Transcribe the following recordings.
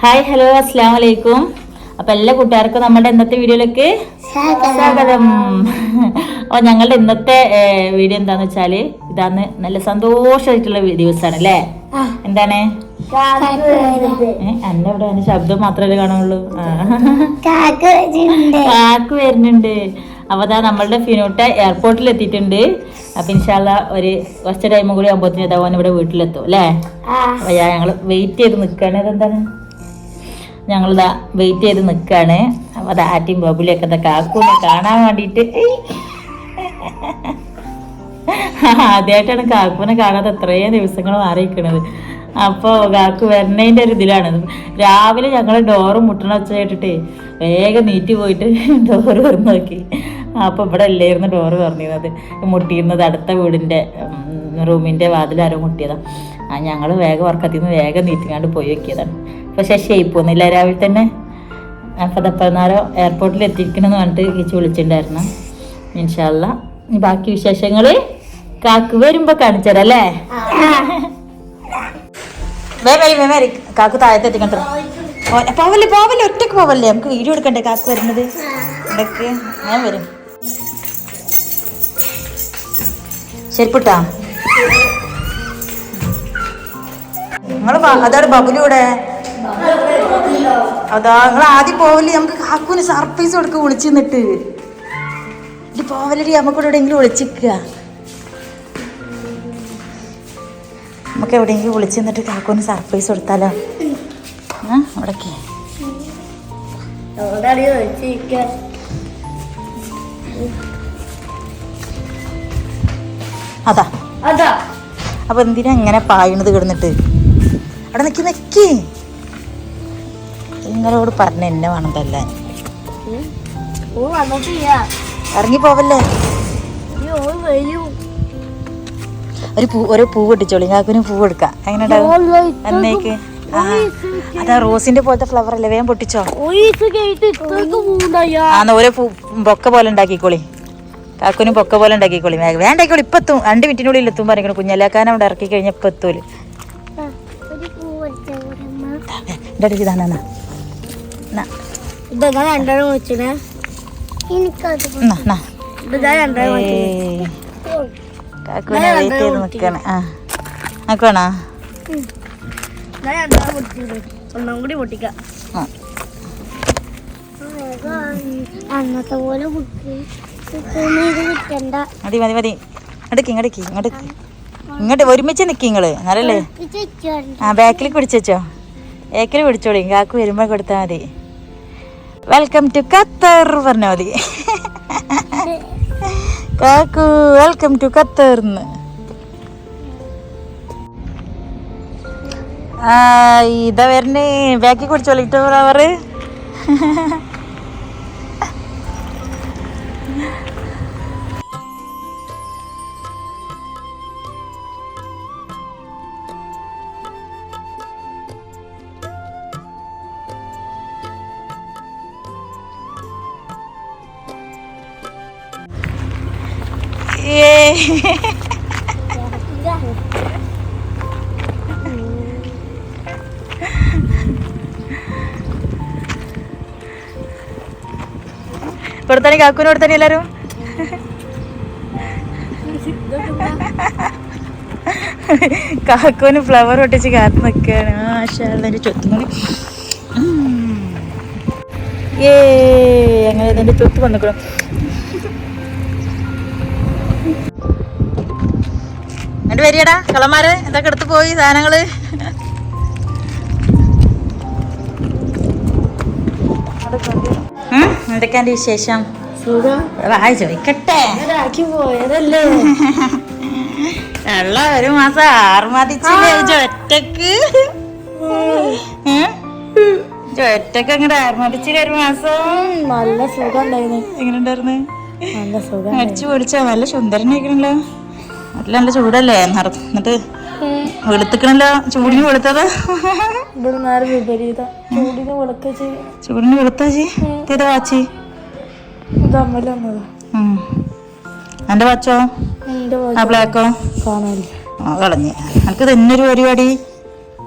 Hi hello അസ്സാം വലൈക്കും അപ്പൊ എല്ലാ കൂട്ടുകാർക്കും നമ്മുടെ ഇന്നത്തെ വീഡിയോയിലേക്ക് സ്വാഗതം. അപ്പൊ ഞങ്ങളുടെ ഇന്നത്തെ വീഡിയോ എന്താന്ന് വെച്ചാൽ ഇതാന്ന് നല്ല സന്തോഷമായിട്ടുള്ള ദിവസമാണ് അല്ലേ എന്താണ്? ഏ, അന്ന ഇവിടെ അതിന്റെ ശബ്ദം മാത്രമല്ലേ കാണുള്ളൂ. കാക്ക് വരുന്നുണ്ട്. അപ്പൊ അതാ നമ്മളുടെ ഫിനോട്ട എയർപോർട്ടിൽ എത്തിയിട്ടുണ്ട് അപ്പൊ ഇൻഷാല്ല ഒരു കുറച്ച് ടൈമും കൂടി ആകുമ്പോഴത്തേനും ഇതാവാൻ ഇവിടെ വീട്ടിലെത്തും അല്ലേ? ഞങ്ങൾ വെയിറ്റ് ചെയ്ത് നിൽക്കുകയാണ് അതെന്താണ്? ഞങ്ങളിതാ വെയിറ്റ് ചെയ്ത് നിൽക്കുകയാണ് അപ്പോൾ അത് ആറ്റിയും ബബുലിയൊക്കെ ഇതാ കാക്കൂനെ കാണാൻ വേണ്ടിയിട്ട് ആദ്യമായിട്ടാണ് കാക്കൂനെ കാണാതെ എത്രയും ദിവസങ്ങൾ മാറിയിരിക്കണത്. അപ്പോൾ കാക്കു വരണേന്റെ ഒരു ഇതിലാണ്. രാവിലെ ഞങ്ങൾ ഡോറ് മുട്ടണ കേട്ടിട്ട് വേഗം നീറ്റി പോയിട്ട് ഡോറ് തുറന്ന് നോക്കി. അപ്പോൾ ഇവിടെ അല്ലായിരുന്നു ഡോറ് തുറന്നിരുന്നത്. മുട്ടിയിരുന്നത് അടുത്ത വീടിന്റെ റൂമിന്റെ വാതിലാരോ മുട്ടിയതാണ് ആ ഞങ്ങൾ വേഗം ഉറക്കത്തിൽ നിന്ന് വേഗം നീറ്റിങ്ങാണ്ട് പോയി വെക്കിയതാണ്. പക്ഷേ ഷേപ്പ് ഒന്നുമില്ല. രാവിലെ തന്നെ അതപ്പന്നാരോ എയർപോർട്ടിൽ എത്തിയിരിക്കണമെന്ന് പറഞ്ഞിട്ട് ചേച്ചി വിളിച്ചിട്ടുണ്ടായിരുന്നു. ഇൻഷാല്ല ബാക്കി വിശേഷങ്ങൾ കാക്ക് വരുമ്പോൾ കാണിച്ചരല്ലേ കാക്കു താഴത്ത് എത്തിക്കണ്ടോ. പോവല്ലേ പോവല്ലേ ഒറ്റയ്ക്ക് പോവല്ലേ? നമുക്ക് വീഡിയോ എടുക്കണ്ടേ കാക്ക് വരുന്നത്? ഇടയ്ക്ക് ഞാൻ വരും. ശരിപ്പെട്ടാ? നിങ്ങൾ അതാണ് ബബുലൂടെ അതാ നിങ്ങൾ ആദ്യം പോവല്ലേ? നമുക്ക് കാക്കുവിന് സർപ്രൈസ് കൊടുക്ക വിളിച്ചു നിന്നിട്ട് ഇത് പോവലടി നമുക്ക് എവിടെയെങ്കിലും വിളിച്ചിക്കുക നമുക്ക് എവിടെയെങ്കിലും വിളിച്ചു നിന്നിട്ട് കാക്കുവിന് സർപ്രൈസ് കൊടുത്താലോ? ആ അവിടേക്ക്. അതാ. അതാ. അപ്പൊ എന്തിനാ ഇങ്ങനെ പായണത് കിടന്നിട്ട്? അവിടെ നിൽക്കി നിക്കി. നിങ്ങളോട് പറഞ്ഞ എന്നെ വേണം തല്ലാൻ. ഇറങ്ങി പോവല്ലേ ഒരു പൂ ഒരു പൂ പൊട്ടിച്ചോളി. ഞങ്ങൾക്കൊരു പൂ എടുക്കാം. എങ്ങനെ അന്നേക്ക് അതാ റോസിന്റെ പോലത്തെ ഫ്ലവർ അല്ലേ? വേഗം പൊട്ടിച്ചോ? ആന്ന് ഓരോ പൂ ബൊക്ക പോലെ ഉണ്ടാക്കിക്കോളി. കാക്കുനും പൊക്ക പോലെ ഉണ്ടാക്കിക്കോളി. വേണ്ടായിക്കോളി ഇപ്പൊ എത്തും. രണ്ട് മിനിറ്റിനുള്ളിൽ എത്തും പറഞ്ഞിരിക്കണം. കുഞ്ഞലേക്കാൻ അവിടെ ഇറക്കി കഴിഞ്ഞാൽ ഇപ്പൊ എത്തൂൽ. ഇതാണ് ഇതാ വെച്ചിനെ. ഇതാ രണ്ടാളും ഏയ്. കാക്കുവിനെ വെയിറ്റ് ചെയ്ത് നിൽക്കാണ് ആ. നോക്കണോ ഒന്നും കൂടി പൊട്ടിക്കാം. ആ. അന്നത്തെ പോലെ കിട്ടണ്ട. മതി മതി മതി. ഇങ്ങോട്ടേക്ക് ഇങ്ങോട്ടേക്ക് ഇങ്ങോട്ടേക്ക്. ഇങ്ങോട്ട് ഒരുമിച്ച് നിൽക്കി നിങ്ങൾ എന്നാലല്ലേ? ആ ബാക്കിൽ പിടിച്ചോ ബാക്കിൽ പിടിച്ചോളി. കാക്കു വരുമ്പോൾ കൊടുത്താൽ മതി. വെൽക്കം ടു ഖത്തർ പറഞ്ഞാൽ മതി കാക്കു വെൽക്കം ടു ഖത്തർ എന്ന് ആ ഇതാ വരണേ. ബാക്കി കുടിച്ചോളിട്ടോ കുടിച്ചോളി ഇട്ടോ കാക്കൂന് കൊടുത്താനി എല്ലാരും? കാക്കൂന് ഫ്ലവർ ഒട്ടിച്ച് കാത്തു നിൽക്കുകയാണ് ആശാന്റെ ചൊത്തുമണി ഏ അങ്ങനെ ഇതിന്റെ ചൊത്ത് വന്നിക്കണം. എന്നിട്ട് വരികടാ കളമാര് എന്തൊക്കെ എടുത്തു പോയി സാധനങ്ങൾ. എന്തൊക്കെയാണ്ട് എന്തൊക്കെയാ വിശേഷം വായി ചോദിക്കട്ടെ. ഉള്ള ഒരു മാസം ആറുമാതിച്ചില്ലേ ഒറ്റയ്ക്ക്? ഒറ്റയ്ക്ക് അങ്ങോട്ട് ആറുമാതിച്ചില്ല ഒരു മാസം? നല്ല സുഖം ഉണ്ടായിരുന്നു എങ്ങനെ ഉണ്ടായിരുന്നു അടിച്ചു പൊളിച്ചാ നല്ല സുന്ദരനായിക്കണല്ലോ നല്ല നല്ല ചൂടല്ലേ? നടന്നിട്ട് വെളുത്തിക്കണല്ലോ? ചൂടിന് വെളുത്തത്? ചൂടിന് വെളുത്താച്ചി ചി വാച്ചി. എന്റെ വാച്ചോ ആ ബ്ലാക്കോ ആ കളഞ്ഞ്. എനിക്ക് തന്നെ ഒരു പരിപാടി?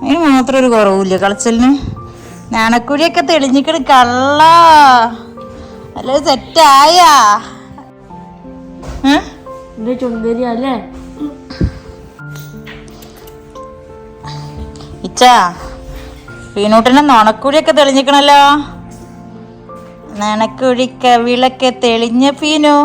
അതിന് മാത്രം ഒരു കുറവില്ല കളച്ചലിന് ഞാനക്കുഴിയൊക്കെ തെളിഞ്ഞിക്കണ്. കള്ള. അല്ല സെറ്റായാ എന്റെ നോണക്കുഴിയൊക്കെ അല്ലേ? ഇച്ച പീനൂട്ടിന്റെ നുണക്കുഴിയൊക്കെ തെളിഞ്ഞിക്കണല്ലോ? നനക്കുഴിക്ക വിളക്ക് തെളിഞ്ഞ പീനു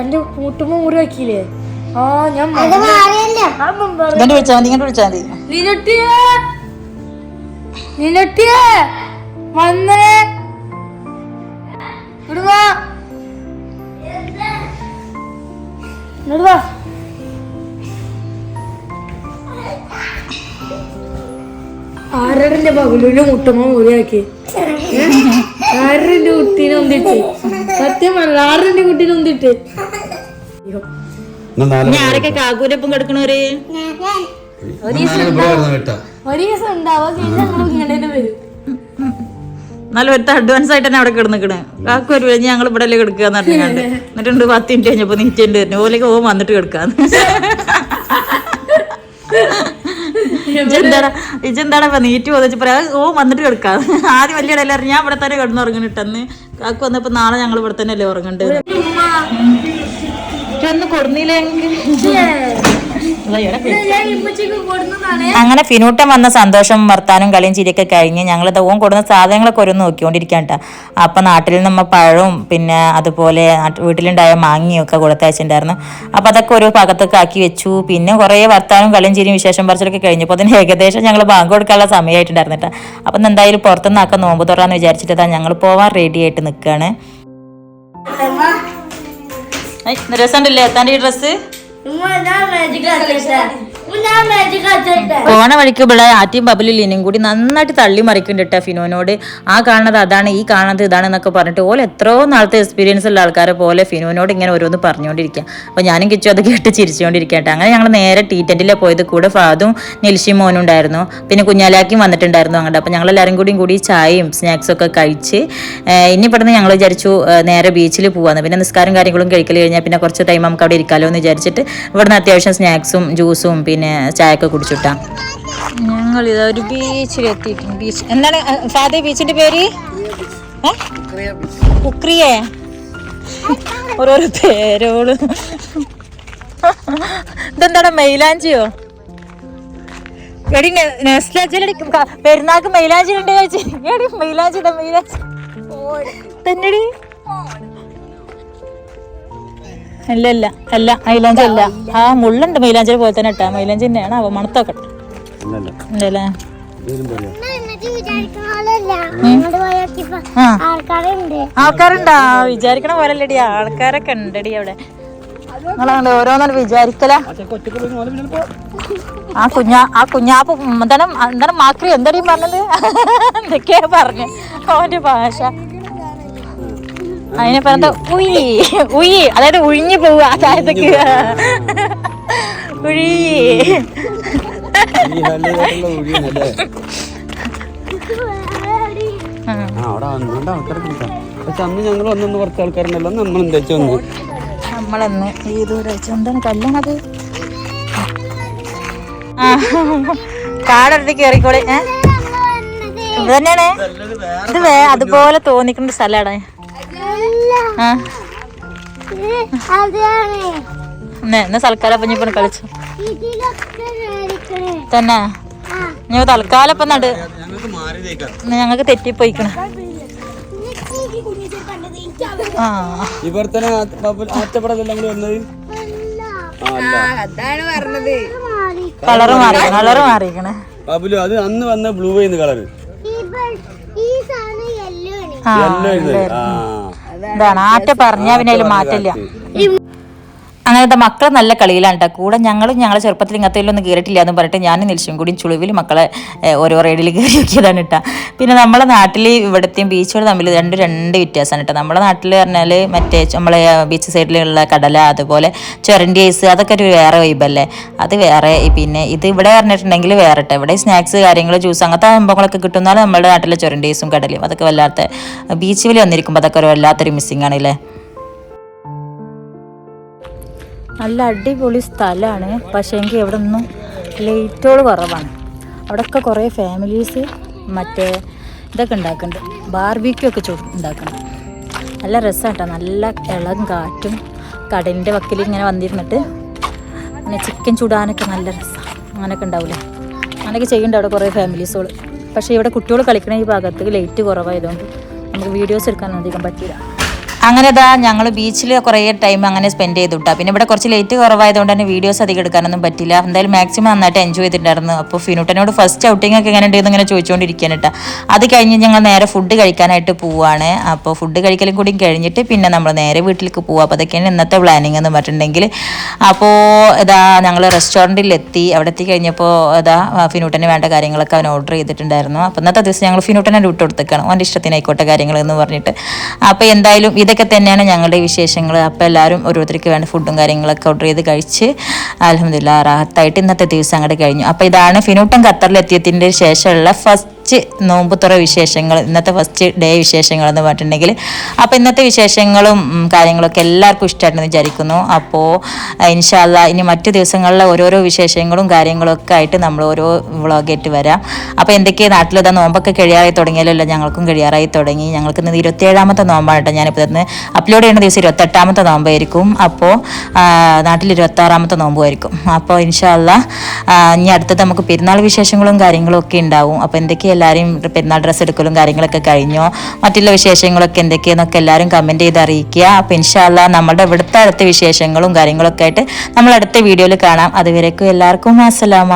എന്റെ കൂട്ടുമ്പോ മുറി വെക്കില്ലേ? ആ ഞാൻ വിളിച്ചാൽ മതി ഇങ്ങോട്ട് വിളിച്ചാൽ മതി. നിലട്ടിയേ വന്നേ. ഇങ്ങട് വാ ഇങ്ങട് വാ ആരുടെ പകലിന്റെ മുട്ടമ്മ മുറിയാക്കി ആരുടെ കുട്ടീനെ ഒന്നിട്ട് സത്യമല്ല ആരുടെ കുട്ടീനെ ഒന്നിട്ട് ആരൊക്കെ കാക്കൂരപ്പം കിടക്കണവര്? ഒരു ദിവസം ഒരു കഴിഞ്ഞാൽ ഞങ്ങൾ ഇങ്ങനെ വരും. എന്നാലും ഒരുത്ത അഡ്വാൻസ് ആയിട്ട് തന്നെ അവിടെ കിടന്നിക്കണ്. കാക്കു ഒരു കഴിഞ്ഞ് ഞങ്ങൾ ഇവിടെ അല്ലേ കിടക്കുക എന്ന് എന്നിട്ട് എന്നിട്ടുണ്ട് പത്ത് മിനിറ്റ് കഴിഞ്ഞപ്പോ നീറ്റേണ്ടി വരുന്നു. ഓലേക്ക് ഓ വന്നിട്ട് കിടക്കാന്ന്. ഇജെന്താടാ ഇജെന്താടാ ഇപ്പൊ നീറ്റ് പോതച്ചപ്പോ ഓ വന്നിട്ട് കിടക്കാം ആദ്യം വലിയ ഇടയിലായിരുന്നു ഞാൻ ഇവിടെ തന്നെ കിടന്നുറങ്ങണിട്ടെന്ന് കാക്കു വന്നപ്പോ നാളെ ഞങ്ങൾ ഇവിടെ തന്നെ അല്ലേ ഉറങ്ങണ്ടത് ഒന്ന് കൊടുന്നില്ലെങ്കിൽ അങ്ങനെ ഫിനൂട്ടൻ വന്ന സന്തോഷം വർത്താനും കളിയും ചിരിയൊക്കെ കഴിഞ്ഞ് ഞങ്ങൾ ഓൻ കൊടുന്ന സാധനങ്ങളൊക്കെ ഓരോന്ന് നോക്കിക്കൊണ്ടിരിക്കാൻ കേട്ടോ അപ്പം നാട്ടിൽ നിന്ന് പഴവും പിന്നെ അതുപോലെ വീട്ടിലുണ്ടായ മാങ്ങയും ഒക്കെ കൊടുത്തയച്ചിട്ടുണ്ടായിരുന്നു അപ്പം അതൊക്കെ ഒരു ഭാഗത്തൊക്കെ ആക്കി വെച്ചു. പിന്നെ കുറേ വർത്താനും കളിയും ചിരിയും വിശേഷം പറച്ചിലൊക്കെ കഴിഞ്ഞപ്പോൾ അതിന് ഏകദേശം ഞങ്ങൾ ബാങ്ക് കൊടുക്കാനുള്ള സമയമായിട്ടുണ്ടായിരുന്നു കേട്ടോ അപ്പം എന്തായാലും പുറത്തുനിന്നൊക്കെ നോമ്പ് തുറന്ന് വിചാരിച്ചിട്ട് ഞങ്ങൾ പോവാൻ റെഡി ആയിട്ട് നിൽക്കുകയാണ് രസമുണ്ടല്ലേ? എത്താന്റെ ഈ ഡ്രസ്സ് ഞാൻ മാജിക് ഞാൻ മാജിക് കളിച്ചിട്ട് പോണ വഴിക്ക് ഇവിടെ ആറ്റിയും ബബലും ലീനും കൂടി നന്നായിട്ട് തള്ളി മറിക്കുന്നുണ്ട് ഫിനോനോട്. ആ കാണുന്നത് അതാണ് ഈ കാണുന്നത് ഇതാണ് എന്നൊക്കെ പറഞ്ഞിട്ട് ഓലെ എത്രയോ നാളത്തെ എക്സ്പീരിയൻസ് ഉള്ള ആൾക്കാരെ പോലെ ഫിനോനോട് ഇങ്ങനെ ഓരോന്ന് പറഞ്ഞുകൊണ്ടിരിക്കുക അപ്പോൾ ഞാനും കിച്ചു അത് കേട്ട് ചിരിച്ചുകൊണ്ടിരിക്കട്ടെ അങ്ങനെ ഞങ്ങൾ നേരെ ടീ ടെന്റിലെ പോയത് കൂടെ ഫാദും നിൽഷി മോനും ഉണ്ടായിരുന്നു. പിന്നെ കുഞ്ഞാലാക്കിയും വന്നിട്ടുണ്ടായിരുന്നു അങ്ങോട്ട്. അപ്പോൾ ഞങ്ങൾ എല്ലാവരും കൂടിയും കൂടി ചായയും സ്നാക്സും ഒക്കെ കഴിച്ച് ഇനി പെട്ടെന്ന് ഞങ്ങൾ വിചാരിച്ചു നേരെ ബീച്ചിൽ പോകാമെന്ന് പിന്നെ നിസ്കാരം കാര്യങ്ങളും കഴിക്കൽ കഴിഞ്ഞാൽ പിന്നെ കുറച്ച് ടൈം നമുക്ക് അവിടെ ഇരിക്കാമല്ലോ എന്ന് വിചാരിച്ചിട്ട് ഇവിടുന്ന് അത്യാവശ്യം സ്നാക്സും ജ്യൂസും പിന്നെ ചായയൊക്കെ കുടിച്ചിട്ടാ. ഞങ്ങൾ ഇതാ ഒരു ബീച്ചിൽ എത്തിയിട്ടുണ്ട് ബീച്ച്. എന്താണ് ഫാദർ ബീച്ചിന്റെ പേര്? ഉക്രിയേ ഓരോരോ പേരോൾ. ഇതെന്താണ് മൈലാഞ്ചിയോ? എടി നെസ്ലടി പെരുന്നാൾക്ക് മൈലാഞ്ചി ഉണ്ട് കഴിച്ചു എടി മൈലാഞ്ചി മൈലാഞ്ചി. തന്നെടി. അല്ല അല്ല അല്ല. മൈലാഞ്ചി അല്ല ആ മുള്ളുണ്ട് മൈലാഞ്ചി പോലെ തന്നെ ഇട്ടാ. മൈലാഞ്ചി തന്നെയാണ്. അവ മണത്തൊക്കെ. ഉണ്ടല്ലേ എന്നിട്ട് വിചാരിക്കണ പോലെ ആൾക്കാരുണ്ട്. ആൾക്കാരുണ്ടാ? പോലല്ലടി ആൾക്കാരൊക്കെ ഉണ്ടടി അവിടെ. നിങ്ങളങ്ങനെ ഓരോന്നും വിചാരിക്കല. ആ കുഞ്ഞ ആ കുഞ്ഞാപ്പ് എന്താണ് എന്താണ് മാക്രി? എന്തടി പറഞ്ഞത്? എന്തൊക്കെയാ പറഞ്ഞു? അവന്റെ ഭാഷ. അതിനെ പറഞ്ഞ ഉയ്യ് ഉയ്യ് അതായത് ഉഴിഞ്ഞു പോവുക ആ ചായത്തേക്ക് ഉഴിയ് ആ അവിടെ വന്നുകൊണ്ട് ആൾക്കാരൊക്കെ കിട്ടാം പക്ഷെ അന്ന് ഞങ്ങൾ വന്നു കുറച്ച് ആൾക്കാരുണ്ടല്ലോ നമ്മൾ എന്താ വന്നു? നമ്മളന്ന് ഈ ദൂരാഴ്ച എന്താണ് കല്യാണത്? കാടെടുത്ത് കയറിക്കോളെ ഏ? ഇത് തന്നെയാണ്? ഇത് വേ അതുപോലെ തോന്നിക്കുന്ന സ്ഥലമാണ്. എന്നാ അപ്പം ഇപ്പം കളിച്ചു. തന്നെ. ഞാൻ തൽക്കാലം ഇപ്പം നട്. ഞങ്ങൾക്ക് തെറ്റിപ്പോയിക്കണം. കൂടി വന്നത് കളറ് മാറി കളറ് മാറിയിരിക്കണേ ബാബുലു അത് അന്ന് വന്ന ബ്ലൂ ആയിരുന്നു കളറ്. യെല്ലോ ആയിരുന്നു. ആ. ഇതാണ് ആറ്റ പറഞ്ഞ പിന്നെ മാറ്റില്ല അങ്ങനത്തെ മക്കളെ നല്ല കളിയിലാണ് കേട്ടോ കൂടെ ഞങ്ങളും ഞങ്ങളെ ചെറുപ്പത്തിൽ ഇങ്ങനത്തേലൊന്നും കയറിയിട്ടില്ല എന്ന് പറഞ്ഞിട്ട് ഞാൻ നിൽച്ചും കൂടി ചുളിവിൽ മക്കളെ ഓരോ റൈഡിൽ കയറി നോക്കിയതാണ് കേട്ടോ പിന്നെ നമ്മുടെ നാട്ടിൽ ഇവിടുത്തെയും ബീച്ചുകൾ തമ്മിൽ രണ്ട് രണ്ട് വ്യത്യാസമാണ് കേട്ടോ നമ്മുടെ നാട്ടിൽ പറഞ്ഞാൽ മറ്റേ നമ്മളെ ബീച്ച് സൈഡിലുള്ള കടല അതുപോലെ ചൊരണ്ടി ഐസ് അതൊക്കെ ഒരു വേറെ വൈബല്ലേ അത് വേറെ പിന്നെ ഇത് ഇവിടെ പറഞ്ഞിട്ടുണ്ടെങ്കിൽ വേറെ കേട്ടോ ഇവിടെ സ്നാക്സ് കാര്യങ്ങൾ ജ്യൂസ് അങ്ങനത്തെ സംഭവങ്ങളൊക്കെ കിട്ടുന്നാലും നമ്മുടെ നാട്ടിലെ ചൊരണ്ടി ഐസും കടലയും അതൊക്കെ വല്ലാത്ത ബീച്ചിൽ വന്നിരിക്കുമ്പോൾ അതൊക്കെ ഒരു വല്ലാത്തൊരു മിസ്സിങ് ആണല്ലേ നല്ല അടിപൊളി സ്ഥലമാണ് പക്ഷേ എങ്കിൽ ഇവിടെ ഒന്നും ലൈറ്റുകൾ കുറവാണ്. അവിടെയൊക്കെ കുറേ ഫാമിലീസ് മറ്റേ ഇതൊക്കെ ഉണ്ടാക്കുന്നുണ്ട്. ബാർബിക്യൂ ഒക്കെ ഉണ്ടാക്കുന്നുണ്ട് നല്ല രസമാണ് നല്ല ഇളം കാറ്റും കടലിന്റെ വക്കിൽ ഇങ്ങനെ വന്നിരുന്നിട്ട് അങ്ങനെ ചിക്കൻ ചുടാനൊക്കെ നല്ല രസമാണ് അങ്ങനെയൊക്കെ ഉണ്ടാവില്ലേ അങ്ങനെയൊക്കെ ചെയ്യുന്നുണ്ട് അവിടെ കുറേ ഫാമിലീസുകൾ പക്ഷേ ഇവിടെ കുട്ടികൾ കളിക്കണ ഈ ഭാഗത്ത് ലൈറ്റ് കുറവായതുകൊണ്ട് നമുക്ക് വീഡിയോസ് എടുക്കാൻ അധികം പറ്റില്ല. അങ്ങനെ ഇതാ ഞങ്ങൾ ബീച്ചിൽ കുറേ ടൈം അങ്ങനെ സ്പെൻഡ് ചെയ്തു പിന്നെ ഇവിടെ കുറച്ച് ലേറ്റ് കുറവായതുകൊണ്ട് തന്നെ വീഡിയോസ് അധികം എടുക്കാനൊന്നും പറ്റില്ല. എന്തായാലും മാക്സിമം നന്നായിട്ട് എൻജോയ് ചെയ്തിട്ടുണ്ടായിരുന്നു. അപ്പോൾ ഫിനുട്ടനോട് ഫസ്റ്റ് ഔട്ടിംഗ് ഒക്കെ എങ്ങനെ ഉണ്ടെന്ന് ഇങ്ങനെ ചോദിച്ചുകൊണ്ടിരിക്കാൻ കേട്ടോ അത് കഴിഞ്ഞ് ഞങ്ങൾ നേരെ ഫുഡ് കഴിക്കാനായിട്ട് പോവാണ്. അപ്പോൾ ഫുഡ് കഴിക്കലും കൂടി കഴിഞ്ഞിട്ട് പിന്നെ നമ്മൾ നേരെ വീട്ടിലേക്ക് പോവാം. അപ്പോൾ അതൊക്കെയാണ് ഇന്നത്തെ പ്ലാനിങ് എന്ന് പറഞ്ഞിട്ടുണ്ടെങ്കിൽ. അപ്പോൾ ഇതാ ഞങ്ങൾ റെസ്റ്റോറന്റിൽ എത്തി. അവിടെ എത്തി കഴിഞ്ഞപ്പോൾ ഇതാ ഫിനൂട്ടന് വേണ്ട കാര്യങ്ങളൊക്കെ അവൻ ഓർഡർ ചെയ്തിട്ടുണ്ടായിരുന്നു. അപ്പോൾ ഇന്നത്തെ ദിവസം ഞങ്ങൾ ഫിനൂട്ടനെ വിട്ടു കൊടുത്തേക്കാണ്. അവന്റെ ഇഷ്ടത്തിനായിക്കോട്ടെ കാര്യങ്ങൾ എന്ന് പറഞ്ഞിട്ട്. അപ്പോൾ എന്തായാലും ഇതൊക്കെ തന്നെയാണ് ഞങ്ങളുടെ വിശേഷങ്ങൾ. അപ്പോൾ എല്ലാവരും ഓരോരുത്തർക്ക് വേണ്ട ഫുഡും കാര്യങ്ങളൊക്കെ ഓർഡർ ചെയ്ത് കഴിച്ച് അലഹമില്ല റാഹത്തായിട്ട് ഇന്നത്തെ ദിവസം അങ്ങോട്ട് കഴിഞ്ഞു. അപ്പോൾ ഇതാണ് ഫിനൂട്ടൻ ഖത്തറിലെത്തിയതിന്റെ ശേഷമുള്ള ഫസ്റ്റ് നോമ്പ് തുറ വിശേഷങ്ങൾ ഇന്നത്തെ ഫസ്റ്റ് ഡേ വിശേഷങ്ങൾ എന്ന് പറഞ്ഞിട്ടുണ്ടെങ്കിൽ. അപ്പോൾ ഇന്നത്തെ വിശേഷങ്ങളും കാര്യങ്ങളൊക്കെ എല്ലാവർക്കും ഇഷ്ടമായിട്ടെന്ന് വിചാരിക്കുന്നു. അപ്പോൾ ഇൻഷാല്ല ഇനി മറ്റു ദിവസങ്ങളിലെ ഓരോരോ വിശേഷങ്ങളും കാര്യങ്ങളൊക്കെ ആയിട്ട് നമ്മൾ ഓരോ വ്ളോഗായിട്ട് വരാം. അപ്പോൾ എന്തൊക്കെയാണ് നാട്ടിലിതാ നോമ്പൊക്കെ കഴിയാറായി തുടങ്ങിയാലല്ലോ ഞങ്ങൾക്കും കഴിയാറായി തുടങ്ങി. ഞങ്ങൾക്ക് ഇന്ന് ഇരുപത്തിയേഴാമത്തെ നോമ്പാണ് കേട്ടോ ഞാനിപ്പോൾ ഇന്ന് അപ്ലോഡ് ചെയ്യുന്ന ദിവസം ഇരുപത്തെട്ടാമത്തെ നോമ്പായിരിക്കും. അപ്പോൾ നാട്ടിൽ നാട്ടിൽ ഇരുപത്താറാമത്തെ നോമ്പുമായിരിക്കും. അപ്പോൾ ഇൻഷാല്ല ഇനി അടുത്തത് നമുക്ക് പെരുന്നാൾ വിശേഷങ്ങളും കാര്യങ്ങളും ഒക്കെ ഉണ്ടാവും. അപ്പോൾ എന്തൊക്കെയാണ് എല്ലാവരും പെരുന്നാൾ ഡ്രസ്സ് എടുക്കലും കാര്യങ്ങളൊക്കെ കഴിഞ്ഞോ? മറ്റുള്ള വിശേഷങ്ങളൊക്കെ എന്തൊക്കെയെന്നൊക്കെ എല്ലാവരും കമന്റ് ചെയ്ത് അറിയിക്കുക. അപ്പം ഇൻഷാല്ല നമ്മുടെ ഇവിടുത്തെ അടുത്ത വിശേഷങ്ങളും കാര്യങ്ങളൊക്കെ ആയിട്ട് നമ്മൾ അടുത്ത വീഡിയോയിൽ കാണാം. അതുവരേക്കും എല്ലാവർക്കും അസ്സലാമ